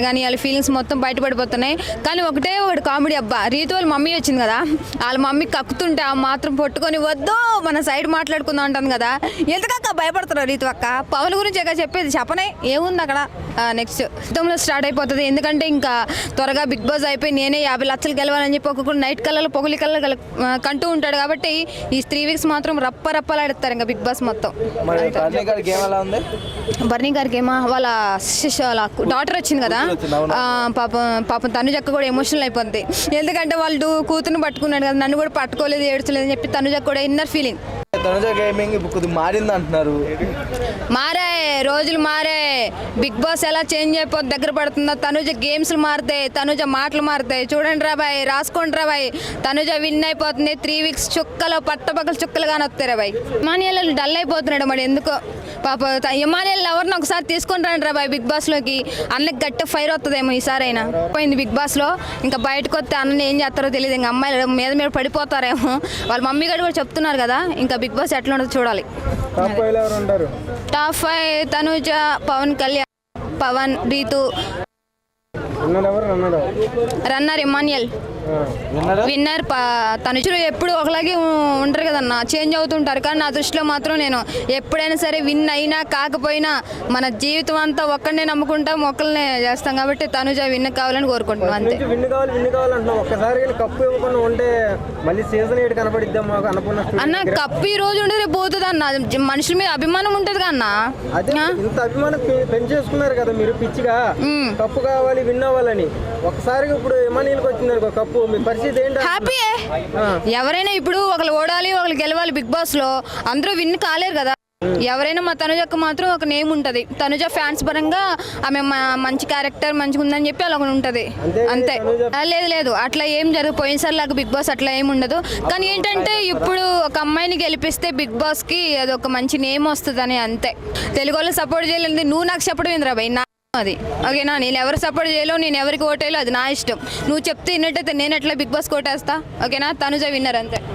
కానీ వాళ్ళ ఫీలింగ్స్ మొత్తం బయటపడిపోతున్నాయి. కానీ ఒకటే ఒకటి కామెడీ అబ్బా రీతు వాళ్ళ మమ్మీ వచ్చింది కదా. వాళ్ళ మమ్మీ కక్కుతుంటే ఆ మాత్రం పట్టుకొని వద్దు మన సైడ్ మాట్లాడుకుందాం అంటాను కదా. ఎందుకక్క భయపడుతున్నారు రీతు అక్క? పవన్ గురించి ఇక చెప్పేది చెప్పనే ఏముంది అక్కడ? నెక్స్ట్ యుద్ధంలో స్టార్ట్ అయిపోతుంది. ఎందుకంటే ఇంకా త్వరగా బిగ్ బాస్ అయిపోయి నేనే యాభై లక్షలు గెలవాలని చెప్పి ఒక్కొక్కరు నైట్ కలర్లో పొగలి కలర్ కంటూ ఉంటాడు కాబట్టి ఈ త్రీ వీక్స్ మాత్రం రప్ప రప్పలాడతారు ఇంకా బిగ్ బాస్ మొత్తం. బర్నీ గారికి ఏమో వాళ్ళ వాళ్ళ డాటర్ వచ్చింది కదా. పాపం పాపం తనుజక్క కూడా ఎమోషనల్ అయిపోద్ది. ఎందుకంటే వాళ్ళు కూతురుని పట్టుకున్నాడు కదా నన్ను కూడా పట్టుకోలేదు ఏడ్చలేదు అని చెప్పి తనుజక్క కూడా ఇన్నర్ ఫీలింగ్ తనుజ గేమింగ్ ఇప్పుడు కొద్దిగా మారింది అంటున్నారు. మారే రోజులు మారే. బిగ్ బాస్ ఎలా చేంజ్ అయిపోతే దగ్గర పడుతుందో తనుజ గేమ్స్ మారుతాయి తనుజ మాటలు మారుతాయి. చూడండి రా బాయ్ రాసుకోండి రా బాయ్. తనుజ విన్ అయిపోతుంది త్రీ వీక్స్ చుక్కలు పట్టపక్కల చుక్కలు కానీ వస్తాయి రా బాయ్. ఇమానియల్ డల్ అయిపోతున్నాడు మరి ఎందుకో. పాప త- ఇమానియల్ ఎవరిని ఒకసారి తీసుకొని రండి రా బాయ్ బిగ్ బాస్లోకి అన్నకి గట్టి ఫైర్ వస్తుందేమో ఈసారి అయినా పోయింది బిగ్ బాస్లో ఇంకా బయటకు వస్తే అన్నని ఏం చేస్తారో తెలియదు. ఇంకా అమ్మాయిలు మీద మీద పడిపోతారేమో. వాళ్ళ మమ్మీ గారు కూడా చెప్తున్నారు కదా. ఇంకా బిగ్ బాస్ ఎట్లా ఉండదు చూడాలి. Top five Tanuja Pawan Kalyan Pawan Reethu. Runner Emmanuel విన్నారా? తనుజులు ఎప్పుడు ఒకలాగే ఉంటారు కదన్న. చేంజ్ అవుతుంటారు. కానీ నా దృష్టిలో మాత్రం నేను ఎప్పుడైనా సరే విన్ అయినా కాకపోయినా మన జీవితం అంతా ఒక్కడనే నమ్ముకుంటాం ఒక్కరినే చేస్తాం. కాబట్టి తనుజ విన్ కావాలని కోరుకుంటున్నాం. అంతే. విన్ కావాలి విన్ కావాలంటున్నావు ఒక్కసారి వెళ్ళి కప్పు ఇవ్వకుండా ఉంటే మళ్ళీ సీజన్ ఎయిట్ కనపడిద్దాం మాకు అనుకున్న అన్న కప్పు ఈ రోజు రేపు పోతుంది అన్న మనుషుల మీద అభిమానం ఉంటుంది ఇంత అభిమానం పె- పెంచేసుకున్నారు కదా మీరు పిచ్చిగా. కప్పు కావాలి విన్ అవ్వాలని. ఒకసారిగా ఇప్పుడు ఎమ్మెల్యేలకు వచ్చింది అనుకో కప్పు మీ పరిస్థితి ఏంటి హ్యాపీ ఆ. ఎవరైనా ఇప్పుడు ఒకరు ఓడాలి ఒకరు గెలవాలి బిగ్ బాస్లో అందరూ విన్ కాలేరు కదా. ఎవరైనా మా తనుజకు మాత్రం ఒక నేమ్ ఉంటది. తనుజ ఫ్యాన్స్ పరంగా ఆమె మంచి క్యారెక్టర్ మంచిగా ఉందని చెప్పి అలా ఉంటది. అంతే లేదు లేదు. అట్లా ఏం జరుగు పోయినసారి లాగా బిగ్ బాస్ అట్లా ఏం ఉండదు. కానీ ఏంటంటే ఇప్పుడు ఒక అమ్మాయిని గెలిపిస్తే బిగ్ బాస్కి అది ఒక మంచి నేమ్ వస్తుందని అంతే. తెలుగు వాళ్ళు సపోర్ట్ చేయలేదు నువ్వు నాకు చెప్పడం ఏంద్రా భయ్? అది. ఓకేనా? నేను ఎవరు సపోర్ట్ చేయలేవు నేను ఎవరికి ఓటేయాలో అది నా ఇష్టం. నువ్వు చెప్తే విన్నట్టయితే నేను ఎట్లా బిగ్ బాస్ కోటేస్తా ఓకేనా? తనుజ విన్నర్ అంతే.